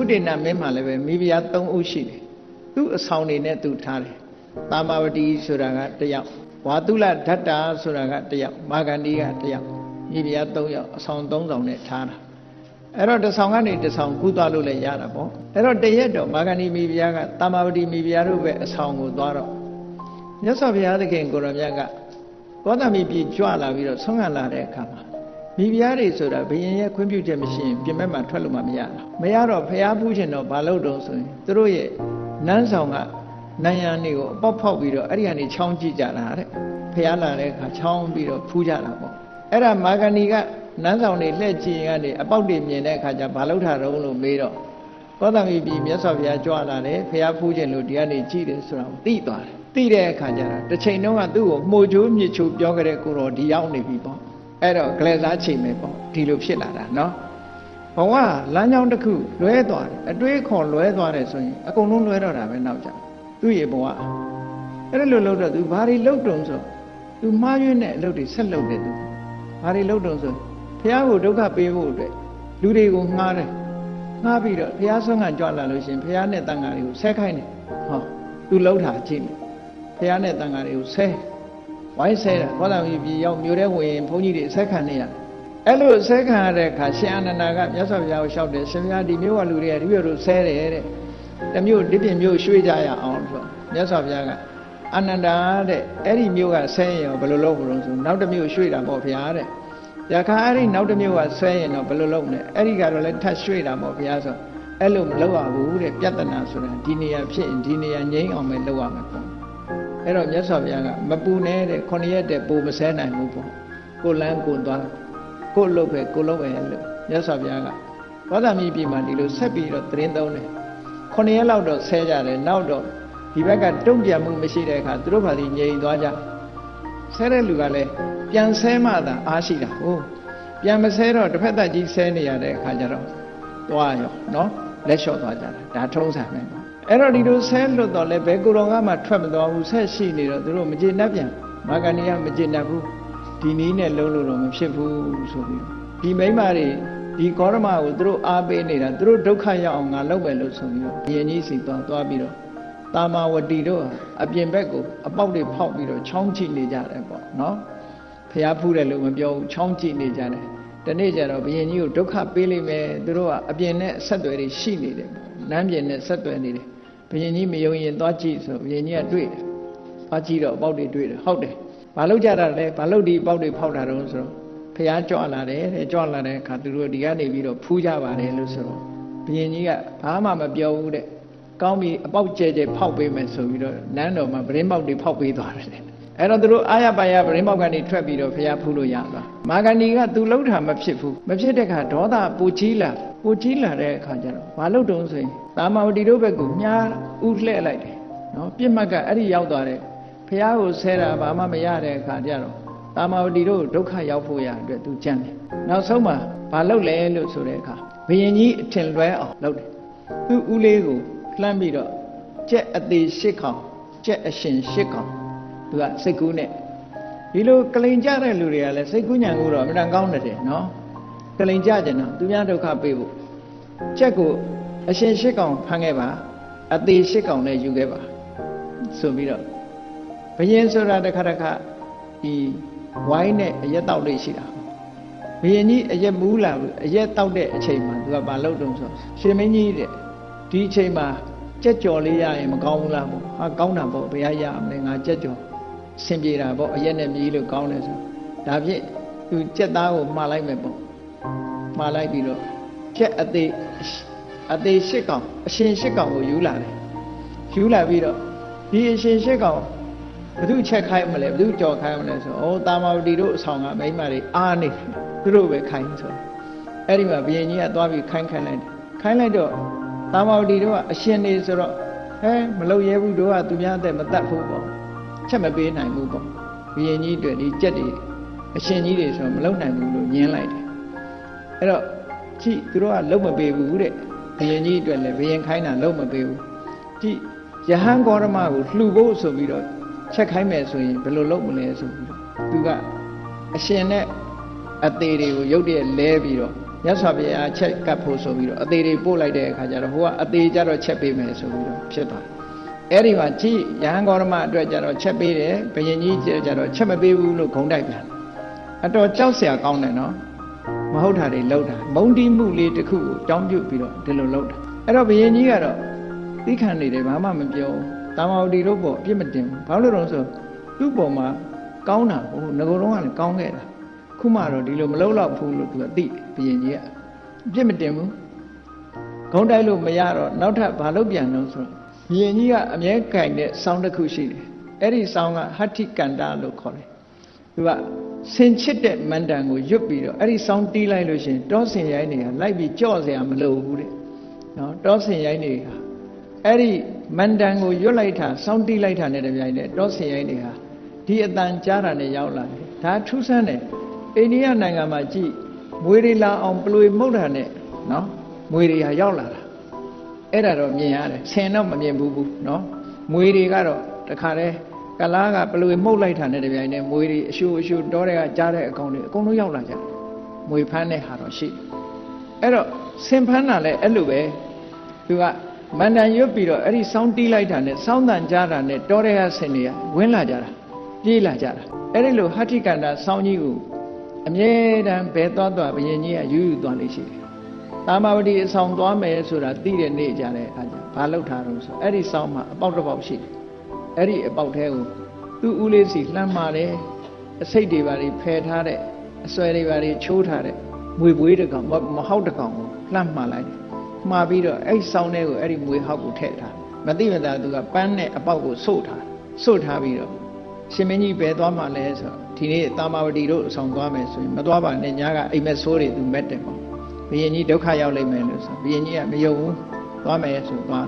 ဥဒိဏမင်းမှလည်းပဲမိဖုရား၃ဦးရှိတယ်သူ့အဆောင်နေနဲ့သူထားတယ်တာမဝတီဆိုတာကတစ်ယောက်ဝါတုလဓတ္တာဆိုတာကတစ်ယောက်မာဂန္ဒီကတစ်ယောက်မိဖုရား၃ယောက်အဆောင်၃ဆောင်နဲ့ထားတာအဲ့တော့တစ်ဆောင်ကနေတစ်ဆောင်ကူးသွားလို့လည်းရတာပေါ့အဲ့တော့တရက်တော့မာဂန္ဒီမိဖုရားကတာမဝတီမိဖုရားတို့ပဲအဆောင်ကိုသွားတော့မြတ်စွာဘုရားသခင်ကိုရောမြတ်ကဘောဓမီပြည်ကြွလာပြီးတော့ဆုံးခံလာတဲ့အခါမှာ မိဖုရားတွေဆိုတာဘုရင်ရဲ့ခွင့်ပြုချက်မရှိရင်ပြင်မဲ့မှာထွက်လို့မှမရတာမရတော့ဘုရားပူးခြင်းတော့ဘာလို့တုံးဆိုရင်သူတို့ရဲ့နန်းဆောင်ကနန်းရံတွေကိုအပေါက်ဖောက်ပြီးတော့အဲ့ဒီကနေချောင်းကြည့်ကြတာတဲ့ဘုရားလာတဲ့အခါချောင်းပြီးတော့ဖူးကြတာပေါ့အဲ့ဒါမာဂဏီကနန်းဆောင်တွေလှည့်ကြည့်ရင်ကနေအပေါက်တွေမြင်တဲ့အခါကျဘာလို့ထားတော့လို့မေးတော့သောသမီပြည်မြတ်စွာဘုရားကြွလာတယ်ဘုရားဖူးခြင်းလို့ဒီကနေကြည့်တယ်ဆိုတာကိုသိသွားတယ်သိတဲ့အခါကျတော့တစ်ချိန်လုံးကသူ့ကိုမှုချိုးမြစ်ချိုးပြောကြတဲ့ကိုတော့ဒီရောက်နေပြီပေါ့ အဲ့တော့ကလဲစားချိန်ပဲပေါ့ဒီလိုဖြစ်လာတာနော်ဘဝလမ်းကြောင်းတစ်ခုလွဲသွားတယ်အတွေးခေါ်လွဲသွားတယ်ဆိုရင်အကုန်လုံးလွဲတော့တာပဲနောက်ကြသူ့ရဲ့ဘဝအဲ့လိုလုပ်တော့ तू ဘာတွေလုပ်တုံဆို तू မှားရွေးတဲ့အလုပ်တွေဆက်လုပ်တယ် तू ဘာတွေလုပ်တုံဆိုဘုရားကိုဒုက္ခပေးဖို့အတွက်လူတွေကိုငှားတယ်ငှားပြီးတော့ဘုရားဆုံးကကြွလာလို့ရှင်ဘုရားနဲ့တန်ဃာတွေကိုဆဲခိုင်းတယ်ဟော तू လှုပ်တာကြည့်မယ်ဘုရားနဲ့တန်ဃာတွေကိုဆဲ ဝိုင်းဆဲတာဘောလာမီပြည်ရောက်မြို့ထဲဝင်ဘုန်းကြီးတွေဆက်ခံနေရတယ်အဲ့လိုဆဲခံရတဲ့အခါရှင်အာနန္ဒာကမြတ်စွာဘုရားကိုလျှောက်တယ်ရှင်ဘုရားဒီမျိုးကလူတွေကဒီမျိုးတို့ဆဲတယ်တဲ့တမျိုးဒီပြင်မျိုးရွှေ့ကြရအောင်ဆိုမြတ်စွာဘုရားကအာနန္ဒာတဲ့အဲ့ဒီမျိုးကဆဲရင်ဘယ်လိုလုပ်မလို့ဆိုနောက်တစ်မျိုးရွှေ့တာပေါ့ဘုရားတဲ့ရခါအဲ့ဒီနောက်တစ်မျိုးကဆဲရင်တော့ဘယ်လိုလုပ်မလဲအဲ့ဒီကတော့လည်းထပ်ရွှေ့တာပေါ့ဘုရားဆိုအဲ့လိုမလုပ်ရဘူးတဲ့ပြဿနာဆိုတာဒီနေရာဖြစ်ရင်ဒီနေရာငြိမ်းအောင်ပဲလုပ်ရမှာပေါ့ အဲ့တော့မြတ်စွာဘုရားကမပူနဲ့တဲ့ခொနရက်တဲ့ပူမဆဲနိုင်ဘူးပေါ့ကိုလန်းကိုသွားကိုလုတ်ပဲကိုလုတ်ပဲလို့မြတ်စွာဘုရားကသောတာမီပြည်မှာဒီလိုဆက်ပြီးတော့သတင်းသုံးတယ်ခொနရက်လောက်တော့ဆဲကြတယ်နောက်တော့ဒီဘက်ကတုံ့ပြန်မှုမရှိတဲ့အခါသူတို့ဘာဒီငြိမ်သွားကြဆဲတဲ့လူကလည်းပြန်ဆဲမှသာအားရှိတာဟုတ်ပြန်မဆဲတော့တစ်ဖက်သက်ကြီးဆဲနေရတဲ့အခါကျတော့သွားရောနော်လက်လျှော့သွားကြတာဒါထုံးစံပဲပေါ့ အဲ့တော့ဒီလိုဆဲလွတ်တော့လဲဘယ်ကိုယ်တော်ကမှထွက်မသွားဘူးဆက်ရှိနေတော့သူတို့မကျေနပ်ပြန်မာဂဏီကမကျေနပ်ဘူးဒီနည်းနဲ့လုံးလို့တော့မဖြစ်ဘူးဆိုပြီးဒီမိမတွေဒီကောရမကိုသူတို့အားပေးနေတာသူတို့ဒုက္ခရောက်အောင်ငါလုပ်မယ်လို့ဆိုပြီးတော့ဘုရင်ကြီးစီသွားသွားပြီးတော့တာမာဝတီတို့အပြင်ဘက်ကိုအပေါက်တွေဖောက်ပြီးတော့ချောင်းချိနေကြတယ်ပေါ့နော်ဖျားဖူးတယ်လို့မပြောဘူးချောင်းချိနေကြတယ်တနေ့ကျတော့ဘုရင်ကြီးကိုဒုက္ခပေးလိမ့်မယ်သူတို့ကအပြင်နဲ့ဆက်သွယ်တွေရှိနေတယ်နန်းပြင်နဲ့ဆက်သွယ်နေတယ် ဘုရင်ကြီးမယုံရင်သွားကြည့်ဆိုဘုရင်ကြီးကတွေ့တယ်သွားကြည့်တော့အပေါက်တွေတွေ့တယ်ဟုတ်တယ်ဘာလို့ကြတာလဲဘာလို့ဒီအပေါက်တွေဖောက်တာတုံးဆိုတော့ဖះကြွလာတယ်တဲ့ကြွလာတဲ့အခါသူတို့ဒီကနေပြီးတော့ဖူးကြပါတယ်လို့ဆိုတော့ဘုရင်ကြီးကဘာမှမပြောဘူးတဲ့ကောင်းပြီအပေါက်ကျဲကျဲဖောက်ပေးမယ်ဆိုပြီးတော့နန်းတော်မှာပရင်းပေါက်တွေဖောက်ပေးသွားတယ်အဲ့တော့သူတို့အာရပါရပရင်းပေါက်ကနေထွက်ပြီးတော့ဖះဖူးလို့ရသွားမာဂဏီကသူလှုပ်တာမဖြစ်ဘူးမဖြစ်တဲ့အခါဒေါသပူကြီးလာ ပူကြီးလာတဲ့အခါကျတော့ဘာလို့တုံးဆိုရင်သာမာဝတီတို့ဘက်ကိုညားဥလှဲ့လိုက်တယ်နော်ပြစ်မှတ်ကအဲ့ဒီရောက်သွားတယ်ဖះကိုဆဲတာဘာမှမရတဲ့အခါကျတော့တာမာဝတီတို့ဒုက္ခရောက်ဖို့ရအတွက်သူကြံ့တယ်နောက်ဆုံးမှာဘာလုပ်လဲလို့ဆိုတဲ့အခါဘယင်ကြီးအထင်လွဲအောင်လုပ်တယ်သူ့ဦးလေးကိုလှမ်းပြီးတော့ကြက်အသေးရှစ်ခေါင်ကြက်အရှင်ရှစ်ခေါင်သူကစိတ်ကူးနဲ့ဒီလိုကလိန်ကြတဲ့လူတွေကလည်းစိတ်ကူးညံကူတော့အမှန်ကောင်းတယ်နော် ကလိန်ကြကြနော်သူများဒုက္ခပေးဖို့ကြက်ကိုအရှင်ရှစ်ကောင်ဖမ်းခဲ့ပါအသေးရှစ်ကောင်နဲ့ယူခဲ့ပါဆိုပြီးတော့ဘယင်ဆိုတာတစ်ခါတစ်ခါဒီဝိုင်းနဲ့အရက်တောက်လေးရှိတာဘယင်ကြီးအရက်မူးလာအရက်တောက်တဲ့အချိန်မှာသူကမလုပ်တော့ဆိုရှင်မင်းကြီးတဲ့ဒီအချိန်မှာကြက်ကြော်လေးရရင်မကောင်းဘူးလားပေါ့ဟာကောင်းတာပေါ့ဘယ်ရရမလဲငါကြက်ကြော်ဆင်ပြေတာပေါ့အရက်နဲ့မြည်လို့ကောင်းတယ်ဆိုဒါဖြင့်သူကြက်သားကိုမှားလိုက်မယ်ပေါ့ မှားလိုက်ပြီးတော့ကြက်အသေးအသေးရှစ်ကောင်အရှင်ရှစ်ကောင်ကိုယူလာတယ်ယူလာပြီးတော့ဒီအရှင်ရှစ်ကောင်ဘသူချက်ခိုင်းမလဲဘသူကြော်ခိုင်းမလဲဆိုဩတာမာဝတီတို့အဆောင်ကမိမတွေအားနေသူတို့ပဲခိုင်းဆိုအဲ့ဒီမှာဘုရင်ကြီးကသွားပြီးခိုင်းခိုင်းလိုက်တယ်ခိုင်းလိုက်တော့တာမာဝတီတို့ကအရှင်နေဆိုတော့ဟဲမလုံရဲဘူးတို့ကသူများတဲ့မတတ်ဘူးပေါ့ချက်မပေးနိုင်ဘူးပေါ့ဘုရင်ကြီးတွေဒီကြက်တွေအရှင်ကြီးတွေဆိုတော့မလုံနိုင်ဘူးလို့ညင်းလိုက်တယ် အဲ့တော့ကြည့်သူတို့ကလုံမပေးဘူးတဲ့ဘယင်ကြီးအတွက်လည်းဘယင်ခိုင်းတာလုံမပေးဘူးကြည့်ယဟန်ဂေါရမကိုလှူဖို့ဆိုပြီးတော့ချက်ခိုင်းမယ်ဆိုရင်ဘယ်လိုလုပ်မလဲဆိုပြီးတော့သူကအရှင်နဲ့အသေးတွေကိုရုပ်တရက်လဲပြီးတော့မြတ်စွာဘုရားချက်ကပ်ဖို့ဆိုပြီးတော့အသေးတွေပို့လိုက်တဲ့အခါကျတော့ဟိုကအသေးကြတော့ချက်ပေးမယ်ဆိုပြီးတော့ဖြစ်သွားအဲ့ဒီမှာကြည့်ယဟန်ဂေါရမအတွက်ကြတော့ချက်ပေးတယ်ဘယင်ကြီးကြတော့ချက်မပေးဘူးလို့ဂုံတိုက်ပြန်အတော်ကြောက်စရာကောင်းတယ်နော် မဟုတ်တာတွေလောက်တာမုံတီးမှုလေးတစ်ခုကိုတောင်းပြုတ်ပြီးတော့ဒီလိုလောက်တာအဲ့တော့ဘယင်ကြီးကတော့သိခံနေတယ်ဘာမှမပြောတာမောတီတို့ပေါ့အပြစ်မတင်ဘူးဘာလို့လဲဆိုသူ့ပေါ်မှာကောင်းတာဟိုငကိုယ်တော့ကလည်းကောင်းခဲ့တာခုမှတော့ဒီလိုမလောက်တော့ဘူးလို့သူကသိဘယင်ကြီးကအပြစ်မတင်ဘူးဂုံတိုက်လို့မရတော့နောက်ထပ်ဘာလို့ပြန်တော့ဆိုတော့ဘယင်ကြီးကအမြဲကြိုင်တဲ့စောင်းတစ်ခုရှိတယ်အဲ့ဒီစောင်းကဟဋ္ဌိကန္တာလို့ခေါ်တယ်သူက ဆင်ချစ်တဲ့မန္တန်ကိုရွတ်ပြီးတော့အဲ့ဒီစောင်းတီးလိုက်လို့ရှိရင်တောဆင်ရိုင်းတွေကလိုက်ပြီးကြော့เสียမလိုဘူးတဲ့နော်တောဆင်ရိုင်းတွေကအဲ့ဒီမန္တန်ကိုရွတ်လိုက်တာစောင်းတီးလိုက်တာနဲ့တပြိုင်တည်းတောဆင်ရိုင်းတွေဟာဒီအတန်ကြားတာနဲ့ရောက်လာတယ်ဒါထူးဆန်းတယ်အိန္ဒိယနိုင်ငံမှာကြည့်မွေတွေလာအောင်ပလွေမှုတ်တာနဲ့နော်မွေတွေဟာရောက်လာတာအဲ့ဒါတော့မြင်ရတယ်ဆင်တော့မမြင်ဘူးဘူးနော်မွေတွေကတော့တခါတည်း ကလားကပလွေမှုတ်လိုက်တာနဲ့တပြိုင်တည်းမွေတွေအရှူအရှူတောတွေကကြားတဲ့အကောင်တွေအကုန်လုံးရောက်လာကြတယ်မွေဖမ်းတဲ့ဟာတော့ရှိတယ်အဲ့တော့ဆင်ဖမ်းတာလည်းအဲ့လိုပဲသူကမန္တန်ရွတ်ပြီးတော့အဲ့ဒီစောင်းတီးလိုက်တာနဲ့စောင်းတန်ကြားတာနဲ့တောတွေကဆင်တွေကဝင်လာကြတာပြေးလာကြတာအဲ့ဒီလိုဟဋ္ဌိကန္တာစောင်းကြီးကိုအမြဲတမ်းဘယ်သွားသွားဘယင်ကြီးကယူယူသွားလိမ့်ရှိတယ်တာမာဝတီအဆောင်သွားမယ်ဆိုတာသိတဲ့နေ့ကြတဲ့အခါကျဘာလုပ်ထားတော့ဆိုအဲ့ဒီစောင်းမှာအပေါက်တစ်ပေါက်ရှိတယ် အဲ့ဒီအပေါက်ထဲကိုသူ့ဦးလေးစီလှမ်းမာတယ်အစိတ်တွေပါတွေဖယ်ထားတဲ့အစွဲတွေပါတွေချိုးထားတဲ့မွေပွေးတစ်ကောင်မဟုတ်တစ်ကောင်ကိုလှမ်းမှာလိုက်တယ်မှာပြီးတော့အဲ့စောင်းထဲကိုအဲ့ဒီမွေဟောက်ကိုထည့်ထားမသိမသာသူကပန်းနဲ့အပေါက်ကိုစို့ထားစို့ထားပြီးတော့ရှင်မင်းကြီးဘယ်သွားမှလဲဆိုတော့ဒီနေ့တာမာဝတီတို့အဆောင်သွားမယ်ဆိုရင်မသွားပါနဲ့ညာကအိမ်မက်ဆိုးတွေသူမက်တယ်ပေါ့ဘုရင်ကြီးဒုက္ခရောက်လိမ့်မယ်လို့ဆိုဘုရင်ကြီးကမယုံဘူးသွားမယ်ဆိုသွား